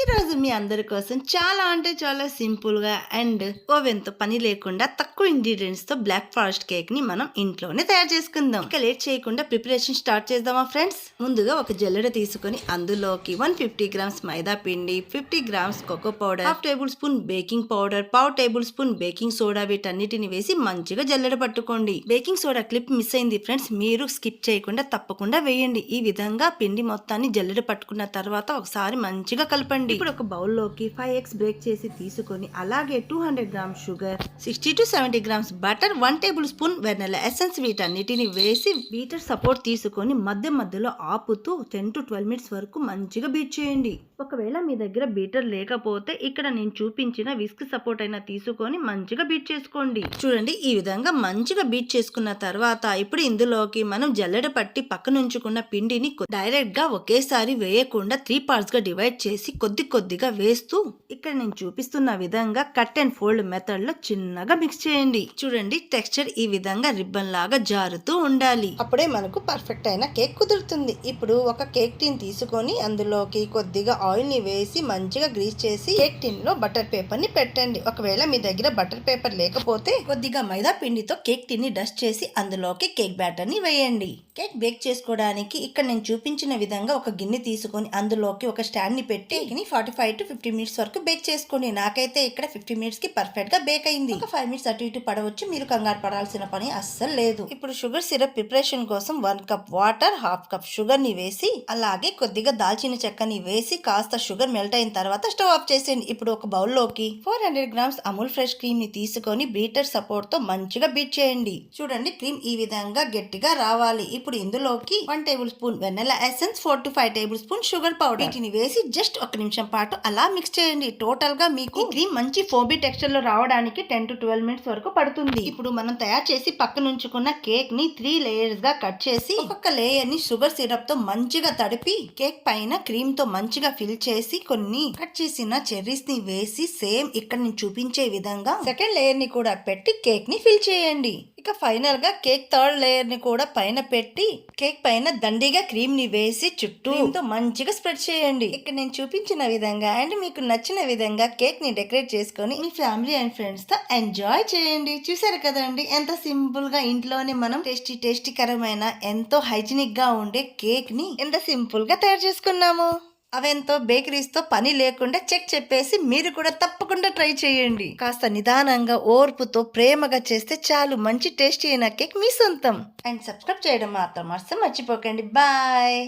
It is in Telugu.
ఈ రోజు మీ అందరి కోసం చాలా అంటే చాలా సింపుల్గా అండ్ ఓవెన్తో పని లేకుండా తక్కువ ఇంగ్రీడియంట్స్తో బ్లాక్ ఫారెస్ట్ కేక్ని మనం ఇంట్లోనే తయారు చేసుకుందాం. ఇక లేట్ చేయకుండా ప్రిపరేషన్ స్టార్ట్ చేద్దామా ఫ్రెండ్స్? ముందుగా ఒక జల్లెడ తీసుకొని అందులోకి వన్ ఫిఫ్టీ గ్రామ్స్ మైదా పిండి fifty grams cocoa powder half tablespoon baking powder పావు టేబుల్ స్పూన్ బేకింగ్ సోడా వీటన్నిటిని వేసి మంచిగా జల్లెడ పట్టుకోండి. బేకింగ్ సోడా క్లిప్ మిస్ అయింది ఫ్రెండ్స్ మీరు స్కిప్ చేయకుండా తప్పకుండా వేయండి. ఈ విధంగా పిండి మొత్తాన్ని జల్లెడ పట్టుకున్న తర్వాత ఒకసారి మంచిగా కలపండి. ఇప్పుడు ఒక బౌల్లోకి ఫైవ్ ఎగ్స్ బ్రేక్ చేసి తీసుకొని అలాగే two hundred grams sugar sixty to seventy grams butter one tablespoon vanilla essence వీటన్నిటిని వేసి బీటర్ సపోర్ట్ తీసుకొని మధ్య మధ్యలో ఆపుతూ టెన్ టు ట్వెల్వ్ మినిట్స్ వరకు మంచిగా బీట్ చేయండి. ఒకవేళ మీ దగ్గర బీటర్ లేకపోతే ఇక్కడ నేను చూపించిన విస్క్ సపోర్ట్ అయినా తీసుకొని మంచిగా బీట్ చేసుకోండి. చూడండి ఈ విధంగా మంచిగా బీట్ చేసుకున్న తర్వాత ఇప్పుడు ఇందులోకి మనం జల్లెడ పట్టి పక్కనుంచుకున్న పిండిని డైరెక్ట్గా ఒకేసారి వేయకుండా త్రీ పార్ట్స్గా డివైడ్ చేసి కొద్ది కొద్ది కొద్దిగా వేస్తూ ఇక్కడ నేను చూపిస్తున్న విధంగా కట్ అండ్ ఫోల్డ్ మెథడ్లో చిన్నగా మిక్స్ చేయండి. చూడండి టెక్స్చర్ ఈ విధంగా రిబ్బన్ లాగా జారుతూ ఉండాలి. అప్పుడే మనకు పర్ఫెక్ట్ అయిన కేక్ కుదురుతుంది. ఇప్పుడు ఒక కేక్ టిన్ తీసుకొని అందులోకి కొద్దిగా ఆయిల్ని వేసి మంచిగా గ్రీస్ చేసి కేక్ టిన్లో బటర్ పేపర్ని పెట్టండి. ఒకవేళ మీ దగ్గర బటర్ పేపర్ లేకపోతే కొద్దిగా మైదా పిండితో కేక్ టిన్ని డస్ట్ చేసి అందులోకి కేక్ బ్యాటర్ని వేయండి. కేక్ బేక్ చేసుకోవడానికి ఇక్కడ నేను చూపించిన విధంగా ఒక గిన్నె తీసుకొని అందులోకి ఒక స్టాండ్ని పెట్టి కేక్ని forty five to fifty minutes వరకు బేక్ చేసుకోండి. నాకైతే ఇక్కడ ఫిఫ్టీ మినిట్స్కి బేక్ అయింది. ఒక ఫైవ్ మినిట్స్ అటు ఇటు పడవచ్చు. మీరు కంగారు పడాల్సిన పని అస్సలు లేదు. ఇప్పుడు షుగర్ సిరప్ ప్రిపరేషన్ కోసం one cup water half cup షుగర్ని వేసి అలాగే కొద్దిగా దాల్చిన చెక్కని వేసి కాస్త షుగర్ మెల్ట్ అయిన తర్వాత స్టవ్ ఆఫ్ చేసేయండి. ఇప్పుడు ఒక బౌల్లోకి four hundred grams Amul fresh క్రీమ్ని తీసుకొని బీటర్ సపోర్ట్తో మంచిగా బీట్ చేయండి. చూడండి క్రీమ్ ఈ విధంగా గట్టిగా రావాలి. ఇప్పుడు ఇందులోకి one tablespoon vanilla essence four to five tablespoon sugar powder వీటిని వేసి జస్ట్ ఒక నిమిషం పాటు అలా మిక్స్ చేయండి. టోటల్గా మీకు క్రీమ్ మంచి ఫోబీ టెక్స్చర్లో రావడానికి టెన్ టు ట్వెల్వ్ మినిట్స్ వరకు పడుతుంది. ఇప్పుడు మనం తయారు చేసి పక్కన ఉంచుకున్న కేక్ని త్రీ లేయర్స్గా కట్ చేసి ఒక్కొక్క లేయర్ని షుగర్ సిరప్తో మంచిగా తడిపి కేక్ పైన క్రీమ్తో మంచిగా ఫిల్ చేసి కొన్ని కట్ చేసిన చెర్రీస్ని వేసి సేమ్ ఇక్కడ నేను చూపించే విధంగా సెకండ్ లేయర్ని కూడా పెట్టి కేక్ని ఫిల్ చేయండి. ఇక ఫైనల్గా కేక్ థర్డ్ లేయర్ని కూడా పైన పెట్టి కేక్ పైన దండిగా క్రీమ్ని వేసి చుట్టూ తో మంచిగా స్ప్రెడ్ చేయండి. ఇక్కడ నేను చూపించిన విధంగా అండ్ మీకు నచ్చిన విధంగా కేక్ని డెకరేట్ చేసుకొని మీ ఫ్యామిలీ అండ్ ఫ్రెండ్స్తో ఎంజాయ్ చేయండి. చూసారు కదండి ఎంత సింపుల్గా ఇంట్లోనే మనం టేస్టీ టేస్టీ కరమైన ఎంతో హైజీనిక్గా ఉండే కేక్ని ఎంత సింపుల్గా తయారు చేసుకున్నాము. అవెంతో బేకరీస్తో పని లేకుండా చెక్ చెప్పేసి మీరు కూడా తప్పకుండా ట్రై చేయండి. కాస్త నిదానంగా ఓర్పుతో ప్రేమగా చేస్తే చాలు. మంచి టేస్టీ అయిన కేక్ మీ సొంతం. అండ్ సబ్స్క్రైబ్ చేయడం మాత్రం అస్సలు మర్చిపోకండి. బాయ్!